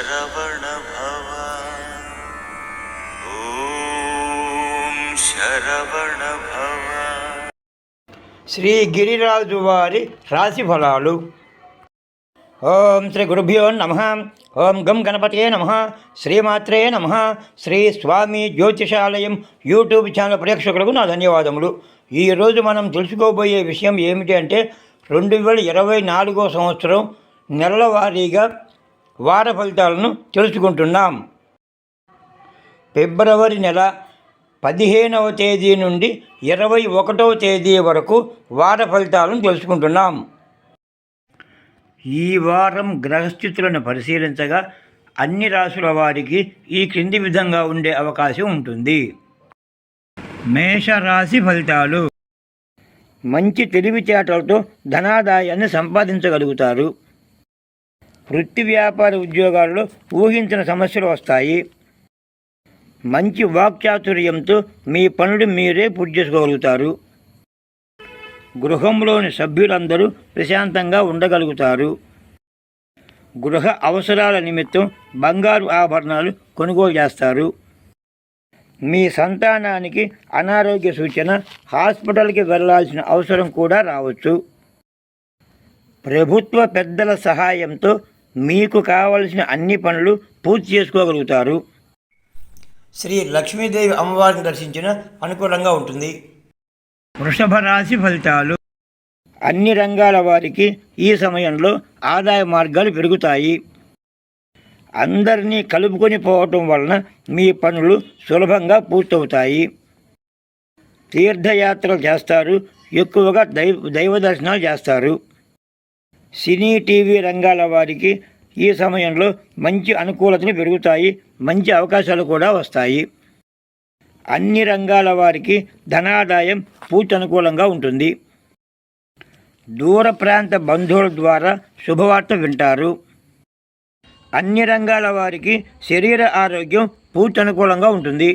శరవణ భవ ఓం శరవణ భవ శ్రీ గిరిరాజు వారి రాశి ఫలాలు. ఓం శ్రీ గురుభ్యో నమ ఓం గం గణపతే నమ శ్రీమాత్రే నమ శ్రీ స్వామి జ్యోతిషాలయం యూట్యూబ్ ఛానల్ ప్రేక్షకులకు నా ధన్యవాదములు. ఈరోజు మనం తెలుసుకోబోయే విషయం ఏమిటి అంటే రెండు వేల ఇరవై నాలుగో సంవత్సరం నెలల వారీగా వార ఫలితాలను తెలుసుకుంటున్నాం. ఫిబ్రవరి నెల పదిహేనవ తేదీ నుండి ఇరవై ఒకటవ తేదీ వరకు వార ఫలితాలను తెలుసుకుంటున్నాం. ఈ వారం గ్రహస్థితులను పరిశీలించగా అన్ని రాసుల వారికి ఈ క్రింది విధంగా ఉండే అవకాశం ఉంటుంది. మేషరాశి ఫలితాలు. మంచి తెలివితేటలతో ధనాదాయాన్ని సంపాదించగలుగుతారు. వృత్తి వ్యాపార ఉద్యోగాల్లో ఊహించిన సమస్యలు వస్తాయి. మంచి వాక్చాతుర్యంతో మీ పనులు మీరే పూర్తి చేసుకోగలుగుతారు. గృహంలోని సభ్యులందరూ ప్రశాంతంగా ఉండగలుగుతారు. గృహ అవసరాల నిమిత్తం బంగారు ఆభరణాలు కొనుగోలు చేస్తారు. మీ సంతానానికి అనారోగ్య సూచన హాస్పిటల్కి వెళ్ళాల్సిన అవసరం కూడా రావచ్చు. ప్రభుత్వ పెద్దల సహాయంతో మీకు కావలసిన అన్ని పనులు పూర్తి చేసుకోగలుగుతారు. శ్రీ లక్ష్మీదేవి అమ్మవారిని దర్శించిన అనుకూలంగా ఉంటుంది. వృషభ రాశి ఫలితాలు. అన్ని రంగాల వారికి ఈ సమయంలో ఆదాయ మార్గాలు పెరుగుతాయి. అందరినీ కలుపుకొని పోవటం వలన మీ పనులు సులభంగా పూర్తవుతాయి. తీర్థయాత్రలు చేస్తారు ఎక్కువగా దైవ దైవ దర్శనాలు చేస్తారు. సినీ టీవీ రంగాల వారికి ఈ సమయంలో మంచి అనుకూలతలు పెరుగుతాయి మంచి అవకాశాలు కూడా వస్తాయి. అన్ని రంగాల వారికి ధనాదాయం పూర్తి అనుకూలంగా ఉంటుంది. దూర ప్రాంత బంధువుల ద్వారా శుభవార్త వింటారు. అన్ని రంగాల వారికి శరీర ఆరోగ్యం పూర్తి అనుకూలంగా ఉంటుంది.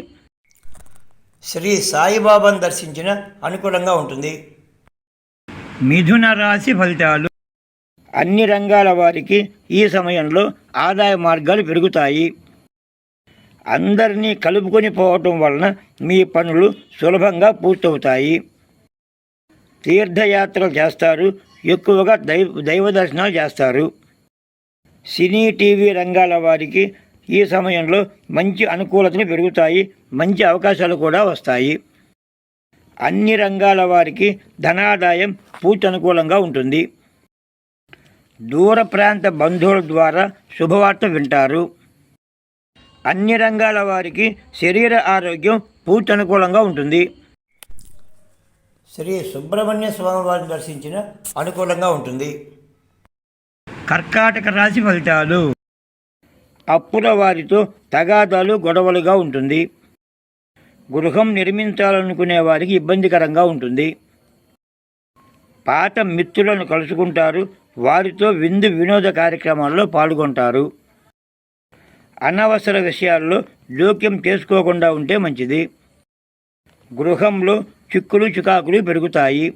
శ్రీ సాయిబాబాను దర్శించిన అనుకూలంగా ఉంటుంది. మిథున రాశి ఫలితాలు అన్ని రంగాల వారికి ఈ సమయంలో ఆదాయ మార్గాలు పెరుగుతాయి. అందరినీ కలుపుకొని పోవటం వలన మీ పనులు సులభంగా పూర్తవుతాయి. తీర్థయాత్రలు చేస్తారు ఎక్కువగా దైవ దైవ దర్శనాలు చేస్తారు. సినీ టీవీ రంగాల వారికి ఈ సమయంలో మంచి అనుకూలతలు పెరుగుతాయి మంచి అవకాశాలు కూడా వస్తాయి. అన్ని రంగాల వారికి ధనాదాయం పూర్తి అనుకూలంగా ఉంటుంది. దూర ప్రాంత బంధువుల ద్వారా శుభవార్త వింటారు. అన్ని రంగాల వారికి శరీర ఆరోగ్యం పూర్తి అనుకూలంగా ఉంటుంది. శ్రీ సుబ్రహ్మణ్య స్వామి వారిని దర్శించిన అనుకూలంగా ఉంటుంది. కర్కాటక రాశి ఫలితాలు. అప్పుల వారితో తగాదాలు గొడవలుగా ఉంటుంది. గృహం నిర్మించాలనుకునే వారికి ఇబ్బందికరంగా ఉంటుంది. పాత మిత్రులను కలుసుకుంటారు వారితో విందు వినోద కార్యక్రమాల్లో పాల్గొంటారు. అనవసర విషయాల్లో జోక్యం చేసుకోకుండా ఉంటే మంచిది. గృహంలో చిక్కులు చికాకులు పెరుగుతాయి.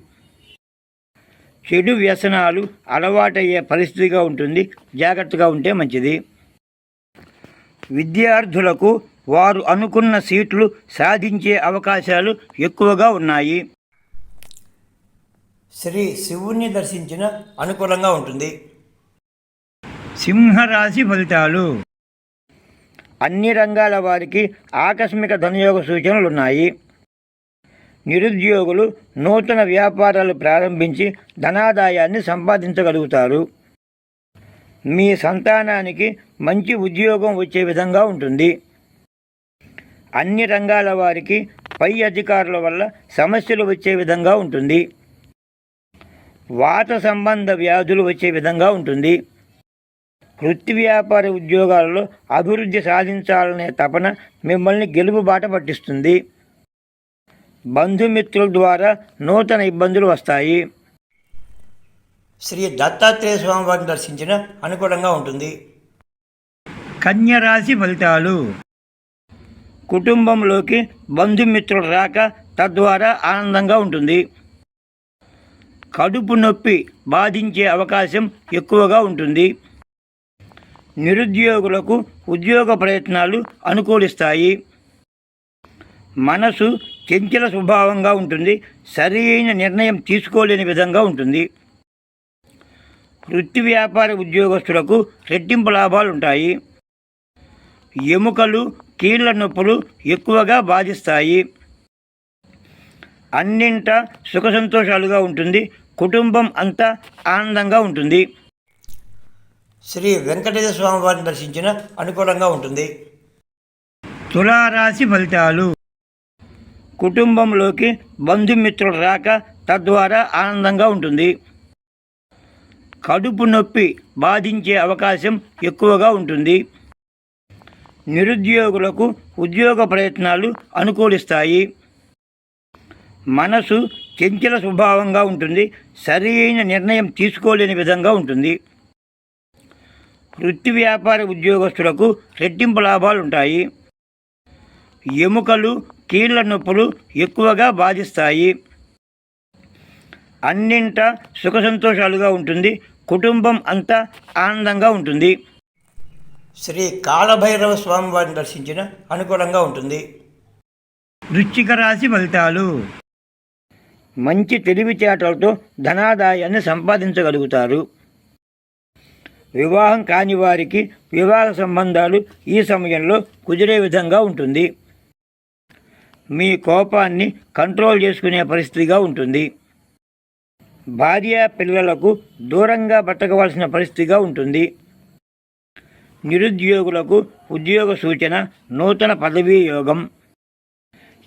చెడు వ్యసనాలు అలవాటయ్యే పరిస్థితిగా ఉంటుంది. జాగ్రత్తగా ఉంటే మంచిది. విద్యార్థులకు వారు అనుకున్న సీట్లు సాధించే అవకాశాలు ఎక్కువగా ఉన్నాయి. శ్రీ శివుణ్ణి దర్శించిన అనుకూలంగా ఉంటుంది. సింహరాశి ఫలితాలు. అన్ని రంగాల వారికి ఆకస్మిక ధనయోగ సూచనలు ఉన్నాయి. నిరుద్యోగులు నూతన వ్యాపారాలు ప్రారంభించి ధనాదాయాన్ని సంపాదించగలుగుతారు. మీ సంతానానికి మంచి ఉద్యోగం వచ్చే విధంగా ఉంటుంది. అన్ని రంగాల వారికి పై అధికారుల వల్ల సమస్యలు వచ్చే విధంగా ఉంటుంది. వాత సంబంధ వ్యాధులు వచ్చే విధంగా ఉంటుంది. వృత్తి వ్యాపార ఉద్యోగాలలో అభివృద్ధి సాధించాలనే తపన మిమ్మల్ని గెలుపు బాట పట్టిస్తుంది. బంధుమిత్రుల ద్వారా నూతన ఇబ్బందులు వస్తాయి. శ్రీ దత్తాత్రేయ స్వామి వారిని దర్శించిన అనుకూలంగా ఉంటుంది. కన్య రాశి ఫలితాలు. కుటుంబంలోకి బంధుమిత్రులు రాక తద్వారా ఆనందంగా ఉంటుంది. కడుపు నొప్పి బాధించే అవకాశం ఎక్కువగా ఉంటుంది. నిరుద్యోగులకు ఉద్యోగ ప్రయత్నాలు అనుకూలిస్తాయి. మనసు చెంచల స్వభావంగా ఉంటుంది. సరైన నిర్ణయం తీసుకోలేని విధంగా ఉంటుంది. వృత్తి వ్యాపార ఉద్యోగస్తులకు రెట్టింపు లాభాలు ఉంటాయి. ఎముకలు కీళ్ళ నొప్పులు ఎక్కువగా బాధిస్తాయి. అన్నింట సుఖ సంతోషాలుగా ఉంటుంది కుటుంబం అంతా ఆనందంగా ఉంటుంది. శ్రీ వెంకటేశ్వర స్వామి వారిని దర్శించిన అనుకూలంగా ఉంటుంది. తులారాశి ఫలితాలు. కుటుంబంలోకి బంధుమిత్రులు రాక తద్వారా ఆనందంగా ఉంటుంది. కడుపు నొప్పి బాధించే అవకాశం ఎక్కువగా ఉంటుంది. నిరుద్యోగులకు ఉద్యోగ ప్రయత్నాలు అనుకూలిస్తాయి. మనసు చెంచల స్వభావంగా ఉంటుంది. సరైన నిర్ణయం తీసుకోలేని విధంగా ఉంటుంది. వృత్తి వ్యాపార ఉద్యోగస్తులకు రెట్టింపు లాభాలు ఉంటాయి. ఎముకలు కీళ్ళ నొప్పులు ఎక్కువగా బాధిస్తాయి. అన్నింట సుఖ సంతోషాలుగా ఉంటుంది. కుటుంబం అంతా ఆనందంగా ఉంటుంది. శ్రీ కాళభైరవ స్వామి వారిని దర్శించిన అనుకూలంగా ఉంటుంది. వృశ్చిక రాశి ఫలితాలు. మంచి తెలివితేటలతో ధనాదాయాన్ని సంపాదించగలుగుతారు. వివాహం కాని వారికి వివాహ సంబంధాలు ఈ సమయంలో కుదిరే విధంగా ఉంటుంది. మీ కోపాన్ని కంట్రోల్ చేసుకునే పరిస్థితిగా ఉంటుంది. భార్య పిల్లలకు దూరంగా బతకవలసిన పరిస్థితిగా ఉంటుంది. నిరుద్యోగులకు ఉద్యోగ సూచన నూతన పదవీ యోగం.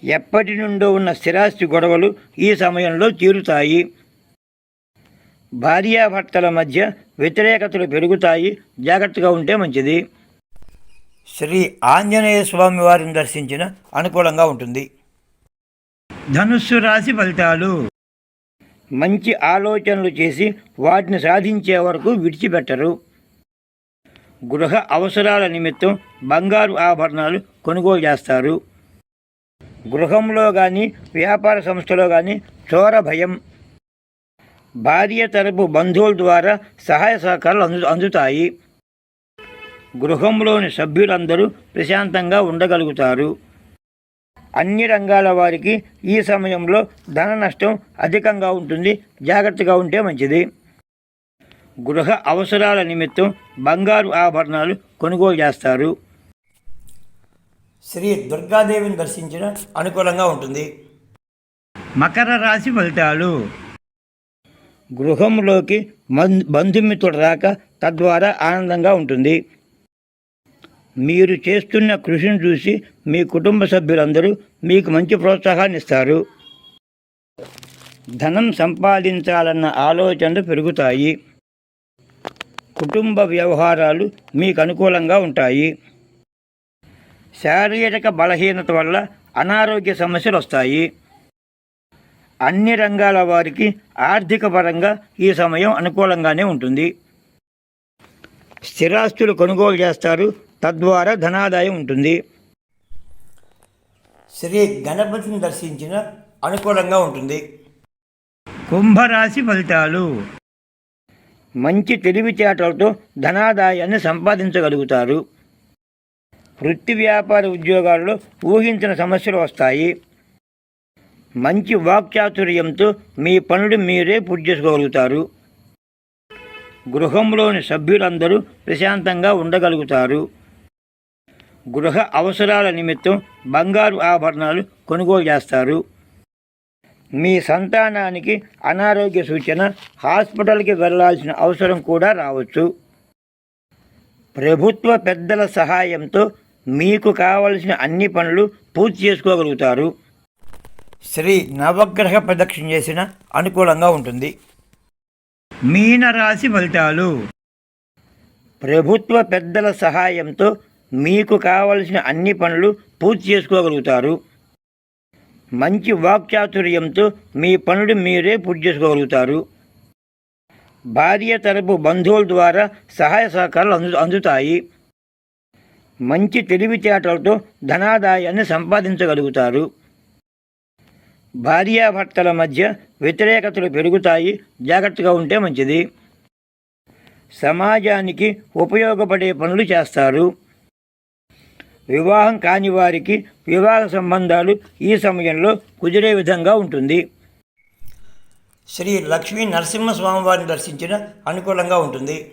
ఎప్పటి నుండో ఉన్న స్థిరాస్తి గొడవలు ఈ సమయంలో తీరుతాయి. భార్యాభర్తల మధ్య వ్యతిరేకతలు పెరుగుతాయి. జాగ్రత్తగా ఉంటే మంచిది. శ్రీ ఆంజనేయ స్వామి వారిని దర్శించిన అనుకూలంగా ఉంటుంది. ధనుస్సు రాశి ఫలితాలు. మంచి ఆలోచనలు చేసి వాటిని సాధించే వరకు విడిచిపెట్టరు. గృహ అవసరాల నిమిత్తం బంగారు ఆభరణాలు కొనుగోలు చేస్తారు. గృహంలో కానీ వ్యాపార సంస్థలో కానీ చోర భయం. భార్య తరపు బంధువుల ద్వారా సహాయ సహకారాలు అందు అందుతాయి. గృహంలోని సభ్యులందరూ ప్రశాంతంగా ఉండగలుగుతారు. అన్ని రంగాల వారికి ఈ సమయంలో ధన నష్టం అధికంగా ఉంటుంది. జాగ్రత్తగా ఉంటే మంచిది. గృహ అవసరాల నిమిత్తం బంగారు ఆభరణాలు కొనుగోలు చేస్తారు. శ్రీ దుర్గాదేవిని దర్శించిన అనుకూలంగా ఉంటుంది. మకర రాశి ఫలితాలు. గృహంలోకి మన్- బంధుమిత్రుడు రాక తద్వారా ఆనందంగా ఉంటుంది. మీరు చేస్తున్న కృషిని చూసి మీ కుటుంబ సభ్యులందరూ మీకు మంచి ప్రోత్సాహాన్ని ఇస్తారు. ధనం సంపాదించాలన్న ఆలోచనలు పెరుగుతాయి. కుటుంబ వ్యవహారాలు మీకు అనుకూలంగా ఉంటాయి. శారీరక బలహీనత వల్ల అనారోగ్య సమస్యలు వస్తాయి. అన్ని రంగాల వారికి ఆర్థిక పరంగా ఈ సమయం అనుకూలంగానే ఉంటుంది. స్థిరాస్తులు కొనుగోలు చేస్తారు. తద్వారా ధనాదాయం ఉంటుంది. శ్రీ గణపతిని దర్శించిన అనుకూలంగా ఉంటుంది. కుంభరాశి ఫలితాలు. మంచి తెలివితేటలతో ధనాదాయాన్ని సంపాదించగలుగుతారు. వృత్తి వ్యాపార ఉద్యోగాల్లో ఊహించిన సమస్యలు వస్తాయి. మంచి వాక్చాతుర్యంతో మీ పనులు మీరే పూర్తి చేసుకోగలుగుతారు. గృహంలోని సభ్యులందరూ ప్రశాంతంగా ఉండగలుగుతారు. గృహ అవసరాల నిమిత్తం బంగారు ఆభరణాలు కొనుగోలు చేస్తారు. మీ సంతానానికి అనారోగ్య సూచన హాస్పిటల్కి వెళ్ళాల్సిన అవసరం కూడా రావచ్చు. ప్రభుత్వ పెద్దల సహాయంతో మీకు కావలసిన అన్ని పనులు పూర్తి చేసుకోగలుగుతారు. శ్రీ నవగ్రహ ప్రదక్షిణ చేసిన అనుకూలంగా ఉంటుంది. మీనరాశి ఫలితాలు. ప్రభుత్వ పెద్దల సహాయంతో మీకు కావలసిన అన్ని పనులు పూర్తి చేసుకోగలుగుతారు. మంచి వాక్చాతుర్యంతో మీ పనులు మీరే పూర్తి చేసుకోగలుగుతారు. భార్య తరపు బంధువుల ద్వారా సహాయ సహకారాలు అందు అందుతాయి. మంచి తెలివితేటలతో ధనాదాయాన్ని సంపాదించగలుగుతారు. భార్యాభర్తల మధ్య వ్యతిరేకతలు పెరుగుతాయి. జాగ్రత్తగా ఉంటే మంచిది. సమాజానికి ఉపయోగపడే పనులు చేస్తారు. వివాహం కాని వారికి వివాహ సంబంధాలు ఈ సమయంలో కుదిరే విధంగా ఉంటుంది. శ్రీ లక్ష్మీ నరసింహస్వామివారిని దర్శించిన అనుకూలంగా ఉంటుంది.